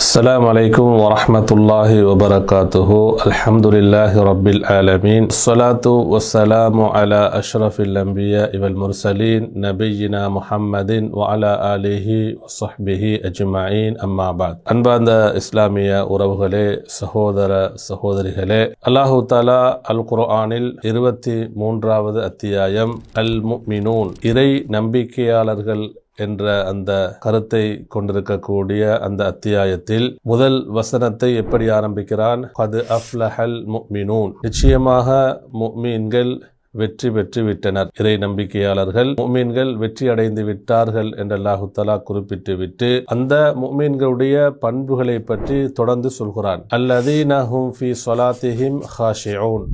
السلام عليكم ورحمة الله وبركاته الحمد لله رب العالمين الصلاة والسلام على أشرف الأنبياء والمرسلين نبينا محمد وعلى آله وصحبه أجمعين أما بعد அன்பார்ந்த இஸ்லாமிய உறவுகளே சகோதர சகோதரிகளே அல்லாஹு தாலா அல் குர்ஆனில் இருபத்தி மூன்றாவது அத்தியாயம் அல் முக்மினூன் இறை நம்பிக்கையாளர்கள் என்ற அந்த கருத்தை கொண்டிருக்கக்கூடிய அந்த அத்தியாயத்தில் முதல் வசனத்தை எப்படி ஆரம்பிக்கிறான்? அது அஃப்லஹல் முக்மினூன் நிச்சயமாக முக்மீன்கள் வெற்றி பெற்று விட்டனர். இறை நம்பிக்கையாளர்கள் முமீன்கள் வெற்றி அடைந்து விட்டார்கள் என்று அல்லாஹு தலா குறிப்பிட்டு விட்டு அந்த முமீன்களுடைய பண்புகளை பற்றி தொடர்ந்து சொல்கிறான். அல்லதீனஹும்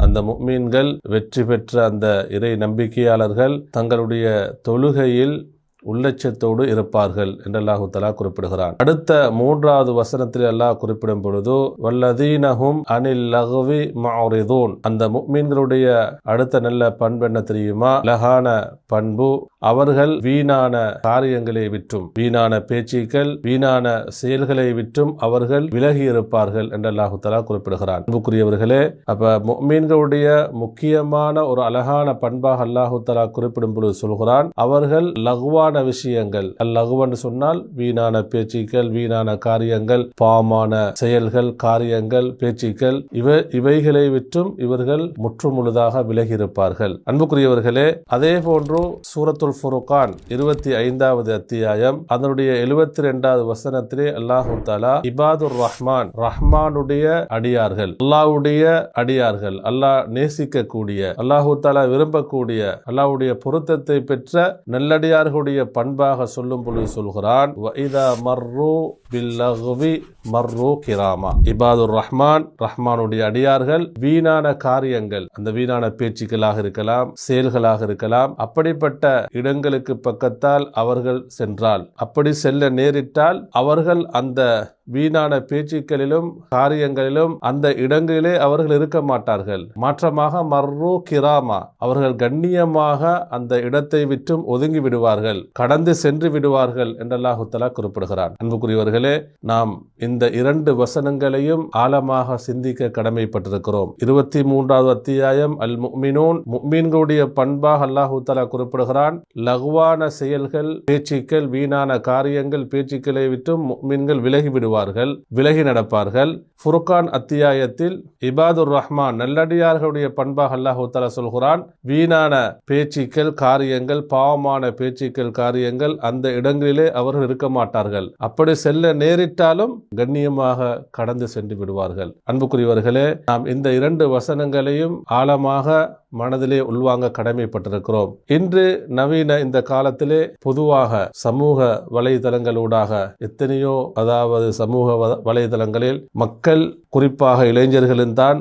அந்த முக்மீன்கள் வெற்றி பெற்ற அந்த இறை நம்பிக்கையாளர்கள் தங்களுடைய தொழுகையில் உள்ளட்சத்தோடு இருப்பார்கள் என்று அல்லாஹு தலா குறிப்பிடுகிறான். அடுத்த மூன்றாவது வசனத்தில் அல்லாஹ் குறிப்பிடும் பொழுது வல்லதீனஹும் அனில் லகுவி மாரிதூன் அந்த முக்மீன்களுடைய அடுத்த நல்ல பண்பு என்ன தெரியுமா? லகான பண்பு அவர்கள் வீணான காரியங்களை விற்றும் வீணான பேச்சுக்கள் வீணான செயல்களை விற்றும் அவர்கள் விலகி இருப்பார்கள் என்று அல்லாஹு தலா குறிப்பிடுகிறான். அன்புக்குரியவர்களே அப்ப முக்மீன்களுடைய முக்கியமான ஒரு அழகான பண்பாக அல்லாஹு தலா குறிப்பிடும் பொழுது சொல்கிறான் அவர்கள் லகுவான விஷயங்கள். அல்லகுவன்னு சொன்னால் வீணான பேச்சுக்கள் வீணான காரியங்கள் பாவமான செயல்கள் காரியங்கள் பேச்சுக்கள் இவ இவைகளை விற்றும் இவர்கள் முற்றுமுழுதாக விலகி இருப்பார்கள் அன்புக்குரியவர்களே அதே போன்று சூரத்துல் ஃபுருகான் இருபத்தி ஐந்தாவது அத்தியாயம் அதனுடைய எழுபத்தி ரெண்டாவது வசனத்திலே அல்லாஹு தாலா இபாதுர் ரஹ்மான் ரஹ்மானுடைய அடியார்கள் அல்லாவுடைய அடியார்கள் அல்லாஹ் நேசிக்கக்கூடிய அல்லாஹு தாலா விரும்பக்கூடிய அல்லாவுடைய பொருத்தத்தை பெற்ற நல்லடியார்களுடைய பண்பாக சொல்லும் பொழுது சொல்கிறான் "வஇதா மர்ரு பில்லகுவி மர்ரூ கிராமா இபாதுர் ரஹ்மான் ரஹ்மானுடைய அடியார்கள் வீணான காரியங்கள் அந்த வீணான பேச்சுக்களாக இருக்கலாம் செயல்களாக இருக்கலாம் அப்படிப்பட்ட இடங்களுக்கு பக்கத்தால் அவர்கள் சென்றால் அப்படி செல்ல நேரிட்டால் அவர்கள் அந்த வீணான பேச்சுக்களிலும் காரியங்களிலும் அந்த இடங்களிலே அவர்கள் இருக்க மாட்டார்கள். மாற்றமாக மர்ரூ கிராமா அவர்கள் கண்ணியமாக அந்த இடத்தை விட்டும் ஒதுங்கி விடுவார்கள் கடந்து சென்று விடுவார்கள் என்றல்லாஹு குறிப்பிடுகிறார் அன்புக்குரியவர்கள் அன்புக்குரியவர்களே நாம் இந்த இரண்டு வசனங்களையும் ஆழமாக சிந்திக்க கடமைப்பட்டிருக்கிறோம். இருபத்தி மூன்றாவது அத்தியாயம் அல் முக்மினூன் முக்மீன்களுடைய பண்பாக அல்லாஹு தலா குறிப்பிடுகிறான் லகுவான செயல்கள் பேச்சுக்கள் வீணான காரியங்கள் பேச்சுக்களை விட்டும் முக்மீன்கள் விலகி விடுவார்கள் விலகி நடப்பார்கள். ஃபுர்கான் அத்தியாயத்தில் இபாதுர் ரஹ்மான். நல்லடியார்களுடைய பண்பாக அல்லாஹு தலா சொல்கிறான் வீணான பேச்சுக்கள் காரியங்கள் பாவமான பேச்சுக்கள் காரியங்கள் அந்த இடங்களிலே அவர்கள் இருக்க மாட்டார்கள். அப்படி செல்ல நேரிட்டாலும் கண்ணியமாக கடந்து சென்று விடுவார்கள். அன்புக்குரியவர்களே நாம் இந்த இரண்டு வசனங்களையும் ஆழமாக மனதிலே உள்வாங்க கடமைப்பட்டிருக்கிறோம். இன்று நவீன இந்த காலத்திலே பொதுவாக சமூக வலைதளங்களூடாக எத்தனையோ அதாவது சமூக வ- வலைதளங்களில் மக்கள் குறிப்பாக இளைஞர்களும் தான்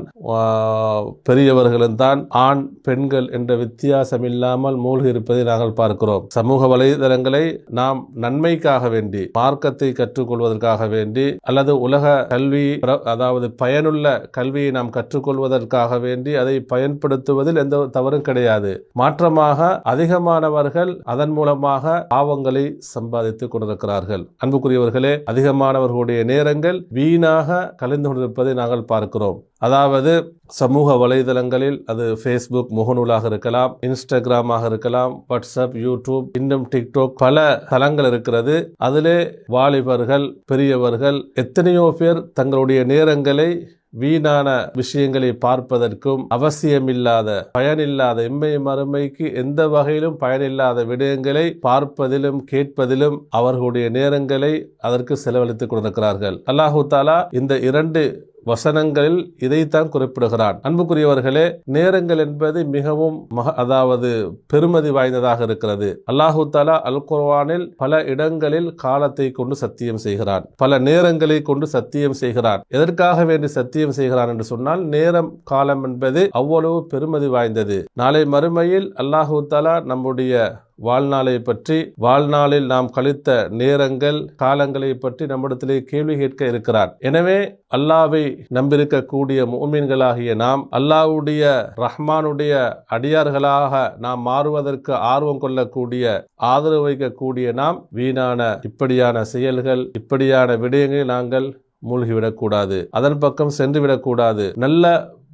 பெரியவர்களும் தான் ஆண் பெண்கள் என்ற வித்தியாசம் இல்லாமல் மூழ்கி இருப்பதை நாங்கள் பார்க்கிறோம். சமூக வலைதளங்களை நாம் நன்மைக்காக வேண்டி மார்க்கத்தை கற்றுக்கொள்வதற்காக வேண்டி அல்லது உலக கல்வி அதாவது பயனுள்ள கல்வியை நாம் கற்றுக்கொள்வதற்காக வேண்டி அதை பயன்படுத்துவதில் எந்த தவறும் கிடையாது. மாற்றமாக அதிகமானவர்கள் அதன் மூலமாக பாவங்களை சம்பாதித்துக் கொண்டிருக்கிறார்கள். அன்புக்குரியவர்களே அதிகமானவர்களுடைய நேரங்கள் வீணாக கலந்து கொண்டிருப்பதை நாங்கள் பார்க்கிறோம். அதாவது சமூக வலைதளங்களில் அது ஃபேஸ்புக் முகநூலாக இருக்கலாம் இன்ஸ்டாகிராமாக இருக்கலாம் வாட்ஸ்அப் யூடியூப் இன்னும் டிக்டாக் பல தளங்கள் இருக்கிறது. அதிலே வாலிபர்கள் பெரியவர்கள் எத்தனையோ பேர் தங்களுடைய நேரங்களை வீணான விஷயங்களை பார்ப்பதற்கும் அவசியமில்லாத பயனில்லாத இம்மை மறுமைக்கு எந்த வகையிலும் பயனில்லாத விடயங்களை பார்ப்பதிலும் கேட்பதிலும் அவர்களுடைய நேரங்களை அதற்கு செலவழித்துக் கொண்டிருக்கிறார்கள். அல்லாஹு தாலா இந்த இரண்டு வசனங்களில் இதைத்தான் குறிப்பிடுகிறான். அன்புக்குரியவர்களே நேரங்கள் என்பது மிகவும் மக அதாவது பெருமதி வாய்ந்ததாக இருக்கிறது. அல்லாஹு தாலா அல் குர்வானில் பல இடங்களில் காலத்தை கொண்டு சத்தியம் செய்கிறான். பல நேரங்களை கொண்டு சத்தியம் செய்கிறான். எதற்காக வேண்டி சத்தியம் செய்கிறான் என்று சொன்னால் நேரம் காலம் என்பது அவ்வளவு பெருமதி வாய்ந்தது. நாளை மறுமையில் அல்லாஹு தாலா நம்முடைய வாழ்நாளை பற்றி வாழ்நாளில் நாம் கழித்த நேரங்கள் காலங்களை பற்றி நம்மிடத்திலே கேள்வி கேட்க இருக்கிறார். எனவே அல்லாவை நம்பியிருக்கக்கூடிய மூமின்களாகிய நாம் அல்லாஹ்வுடைய ரஹ்மானுடைய அடியார்களாக நாம் மாறுவதற்கு ஆர்வம் கொள்ளக்கூடிய ஆதரவு வைக்கக்கூடிய நாம் வீணான இப்படியான செயல்கள் இப்படியான விடயங்களை நாங்கள் மூழ்கிவிடக்கூடாது. அதன் பக்கம் சென்று விடக்கூடாது நல்ல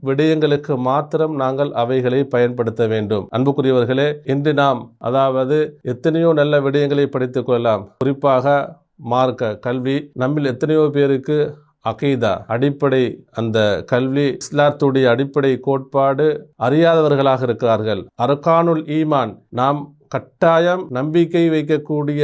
விடயங்களுக்கு மாத்திரம் நாங்கள் அவைகளை பயன்படுத்த வேண்டும். அன்புக்குரியவர்களே இன்று நாம் அதாவது எத்தனையோ நல்ல விடயங்களை படித்துக் கொள்ளலாம். குறிப்பாக மார்க்க கல்வி நம்மில் எத்தனையோ பேருக்கு அகைதா அடிப்படை அந்த கல்வி இஸ்லாத்துடைய அடிப்படை கோட்பாடு அறியாதவர்களாக இருக்கிறார்கள் அரக்கானுல் ஈமான் நாம் கட்டாயம் நம்பிக்கை வைக்கக்கூடிய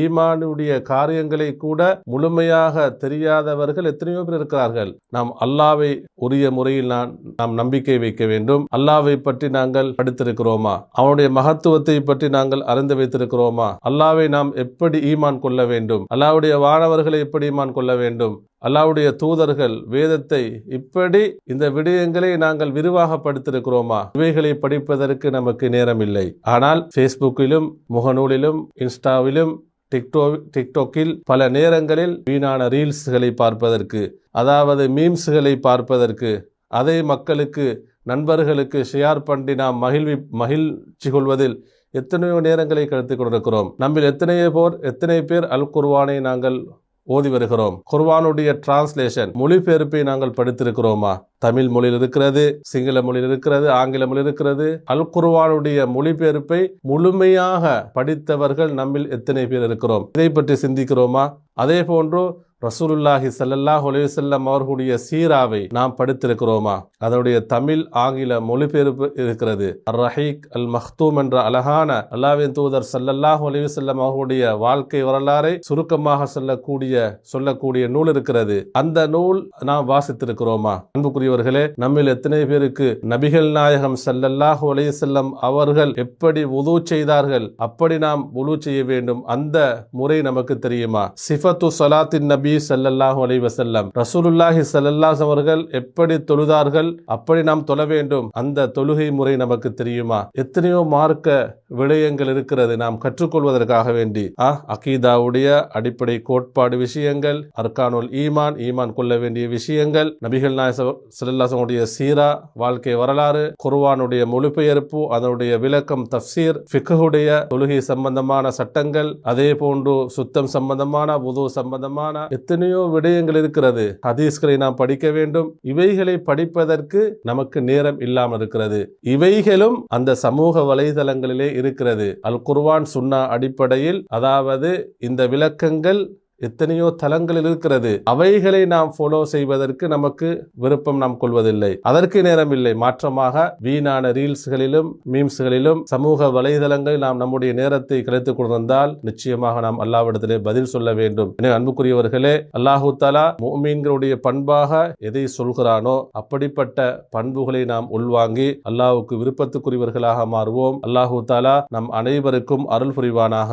ஈமானுடைய காரியங்களை கூட முழுமையாக தெரியாதவர்கள் எத்தனையோ பேர் இருக்கிறார்கள். நாம் அல்லாவை உரிய முறையில் நான் நாம் நம்பிக்கை வைக்க வேண்டும். அல்லாவை பற்றி நாங்கள் படித்திருக்கிறோமா? அவனுடைய மகத்துவத்தை பற்றி நாங்கள் அறிந்து வைத்திருக்கிறோமா? அல்லாவை நாம் எப்படி ஈமான் கொள்ள வேண்டும்? அல்லாவுடைய வானவர்களை எப்படி ஈமான் கொள்ள வேண்டும்? அல்லாவுடைய தூதர்கள் வேதத்தை இப்படி இந்த விடயங்களை நாங்கள் விரிவாக படித்திருக்கிறோமா இவைகளை படிப்பதற்கு நமக்கு நேரம் இல்லை ஆனால் ஃபேஸ்புக்கிலும் முகநூலிலும் இன்ஸ்டாவிலும் டிக்டோ டிக்டோக்கில் பல நேரங்களில் வீணான ரீல்ஸ்களை பார்ப்பதற்கு அதாவது மீம்ஸ்களை பார்ப்பதற்கு அதை மக்களுக்கு நண்பர்களுக்கு ஷேர் பண்ணி நாம் மகிழ்வி மகிழ்ச்சி கொள்வதில் எத்தனையோ நேரங்களை கழித்துக் கொண்டிருக்கிறோம். நம்மில் எத்தனையோ போர் எத்தனை பேர் அல் குர்வானை நாங்கள் ஓதி வருகிறோம். குர்வானுடைய டிரான்ஸ்லேஷன் மொழிபெயர்ப்பை நாங்கள் படித்திருக்கிறோமா? தமிழ் மொழியில் இருக்கிறது சிங்கள மொழியில் இருக்கிறது ஆங்கில மொழியில் இருக்கிறது. அல் குருவானுடைய மொழிபெயர்ப்பை முழுமையாக படித்தவர்கள் நம்மில் எத்தனை பேர் இருக்கிறோம்? இதை பற்றி சிந்திக்கிறோமா? அதே போன்று ரசூலுல்லாஹி ஸல்லல்லாஹு அலைஹி வஸல்லம் அவர்களுடைய சீராவை நாம் படித்திருக்கிறோமா? அதனுடைய தமிழ் ஆங்கில மொழிபெயர்ப்பு இருக்கிறது. அர் ரஹீக் அல் மஹ்தூம் என்ற அழகான அல்லாவின் தூதர் சல்லல்லாஹ் அலைஹி வஸல்லம் அவர்களுடைய வாழ்க்கை வரலாறை சுருக்கமாக சொல்லக்கூடிய சொல்லக்கூடிய நூல் இருக்கிறது. அந்த நூல் நாம் வாசித்திருக்கிறோமா? அன்புக்குரியவர்களே நம்மில் எத்தனை பேருக்கு நபிகள் நாயகம் ஸல்லல்லாஹு அலைஹி வஸல்லம் அவர்கள் எப்படி உது செய்தார்கள் அப்படி நாம் உழு செய்ய வேண்டும் அந்த முறை நமக்கு தெரியுமா? சிஃபத்து சலாத்தின் நபி ஸல்லல்லாஹு அலைஹி ரசூலுல்லாஹி ஸல்லல்லாஹு அவர்கள் எப்படி தொழுதார்கள் அப்படி நாம் தொழ வேண்டும் அந்த தொழுகை முறை நமக்கு தெரியுமா? எத்தனையோ மார்க்க விடயங்கள் இருக்கிறது நாம் கற்றுக்கொள்வதற்காக வேண்டி. ஆ அகீதாவுடைய அடிப்படை கோட்பாடு விஷயங்கள் அர்கானுல் ஈமான் ஈமான் கொள்ள வேண்டிய விஷயங்கள் நபிகள் நாய ஸல்லல்லாஹுடைய சீரா வாழ்க்கை வரலாறு குர்வானுடைய மொழிபெயர்ப்பு அதனுடைய விளக்கம் தஃப்சீர் ஃபிக்குடைய தொழுகை சம்பந்தமான சட்டங்கள் அதே போன்று சுத்தம் சம்பந்தமான உது சம்பந்தமான எத்தனையோ விடயங்கள் இருக்கிறது. ஹதீஸ்களை நாம் படிக்க வேண்டும். இவைகளை படிப்பதற்கு நமக்கு நேரம் இல்லாமல் இருக்கிறது. இவைகளும் அந்த சமூக வலைதளங்களிலே இருக்கிறது. அல் குர்வான் சுன்னா அடிப்படையில் அதாவது இந்த விளக்கங்கள் எத்தனையோ தலங்களில் இருக்கிறது. அவைகளை நாம் ஃபாலோ செய்வதற்கு நமக்கு விருப்பம் நாம் கொள்வதில்லை. அதற்கு நேரம் இல்லை. மாற்றமாக வீணான ரீல்ஸ்களிலும் மீம்ஸ்களிலும் சமூக வலைதளங்களில் நாம் நம்முடைய நேரத்தை கிடைத்துக் கொண்டிருந்தால் நிச்சயமாக நாம் அல்லாவிடத்திலே பதில் சொல்ல வேண்டும். எனவே அன்புக்குரியவர்களே அல்லாஹு தாலா மூமீன்களுடைய பண்பாக எதை சொல்கிறானோ அப்படிப்பட்ட பண்புகளை நாம் உள்வாங்கி அல்லாஹுக்கு விருப்பத்துக்குரியவர்களாக மாறுவோம். அல்லாஹு தாலா நம் அனைவருக்கும் அருள் புரிவானாக.